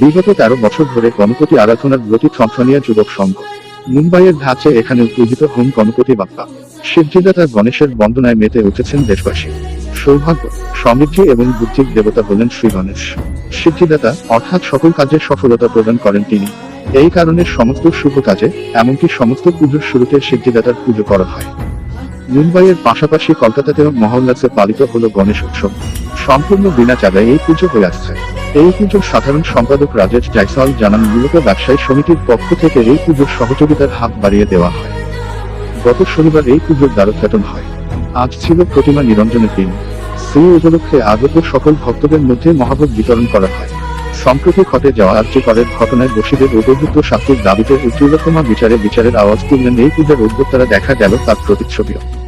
বিগত তেরো বছর ধরে গণপতি আরাধনার ব্রতী থনথনিয়া যুবক সংঘ। মুম্বাইয়ের ধাঁচে এখানে পূজিত হোম গণপতি বাপ্পা। সিদ্ধিদাতা গণেশের বন্দনায় মেতে উঠেছেন দেশবাসী। সৌভাগ্য, সমৃদ্ধি এবং বুদ্ধির দেবতা হলেন শ্রী গণেশ। সিদ্ধিদাতা অর্থাৎ সকল কাজে সফলতা প্রদান করেন তিনি। এই কারণে সমস্ত শুভ কাজে, এমনকি সমস্ত পুজোর শুরুতে সিদ্ধিদাতার পুজো করা হয়। মুম্বাইয়ের পাশাপাশি কলকাতাতেও মহল্লাসে পালিত হলো গণেশ উৎসব। সম্পূর্ণ বিনা চাঁদায় এই পুজো হয়ে আসছে। এই পুজোর সাধারণ সম্পাদক রাজেশ জাইসওয়াল জানান, মূলত ব্যবসায়ী সমিতির পক্ষ থেকে এই পুজোর সহযোগিতার হাত বাড়িয়ে দেওয়া হয়। গত শনিবার এই পুজোর দ্বারোদ্ঘাটন হয়। আজ ছিল প্রতিমা নিরঞ্জনের দিন। সেই উপলক্ষে আগত সকল ভক্তদের মধ্যে মহাভোগ বিতরণ করা হয়। সম্প্রতি ঘটে যাওয়া আর্যকরের ঘটনায় দোষীদের উপযুক্ত শাস্তির দাবিতে উজ্জ্বলতমা বিচারে বিচারের আওয়াজ তুললেন এই পূজার উদ্যোক্তারা। দেখা গেল তার প্রতিচ্ছবিও।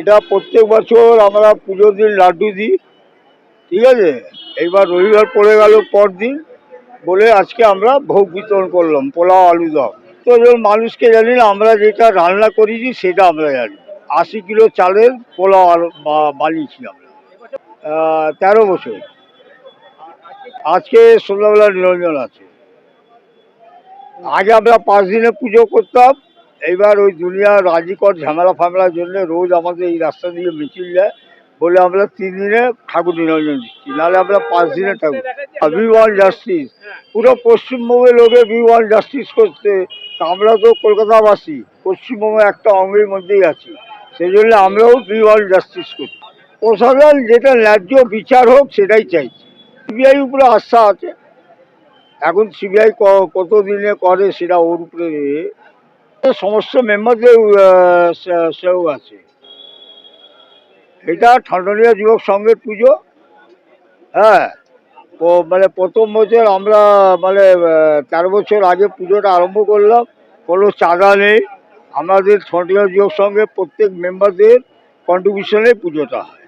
এটা প্রত্যেক বছর আমরা পুজোর দিন লাড্ডু দিই, ঠিক আছে? এইবার রবিবার পড়ে গেল পর দিন বলে আজকে আমরা ভোগ বিতরণ করলাম, পোলাও, আলু দম। তো মানুষকে জানি না, আমরা যেটা রান্না করেছি সেটা আমরা জানি। আশি কিলো চালের পোলাও আলু বা- বানিয়েছি আমরা। তেরো বছর। আজকে সন্ধ্যাবেলা নিরঞ্জন আছে। আগে আমরা পাঁচ দিনে পুজো করতাম এইবার ওই দুনিয়ার রাজিকর ঝামেলা ফামেলার জন্য রোজ আমাদের এই রাস্তা দিয়ে মিছিল যায় বলে আমরা তিন দিনে ঠাকুর নিরঞ্জন দিচ্ছি, নাহলে আমরা পাঁচ দিনে ঠাকুর। ভি ওয়ান জাস্টিস পুরো পশ্চিমবঙ্গের লোকে ভি ওয়ান জাস্টিস করতে আমরা তো কলকাতাবাসী, পশ্চিমবঙ্গে একটা অঙ্গের মধ্যেই আছি। সেই জন্য আমরাও ভি ওয়ান জাস্টিস করছি। প্রশাসন যেটা ন্যায্য বিচার হোক সেটাই চাইছি। সিবিআই উপরে আস্থা আছে। এখন সিবিআই কত দিনে করে সেটা ওর উপরে সমস্ত মেম্বারদের সেও আছে। এটা ঠান্ডানিয়া যুবক সংঘের পুজো। হ্যাঁ মানে প্রথম বছর আমরা মানে তেরো বছর আগে পুজোটা আরম্ভ করলাম। কোনো চাঁদা নেই। আমাদের ঠান্ডানিয়া যুবক সংঘের প্রত্যেক মেম্বারদের কন্ট্রিবিউশনে পুজোটা হয়।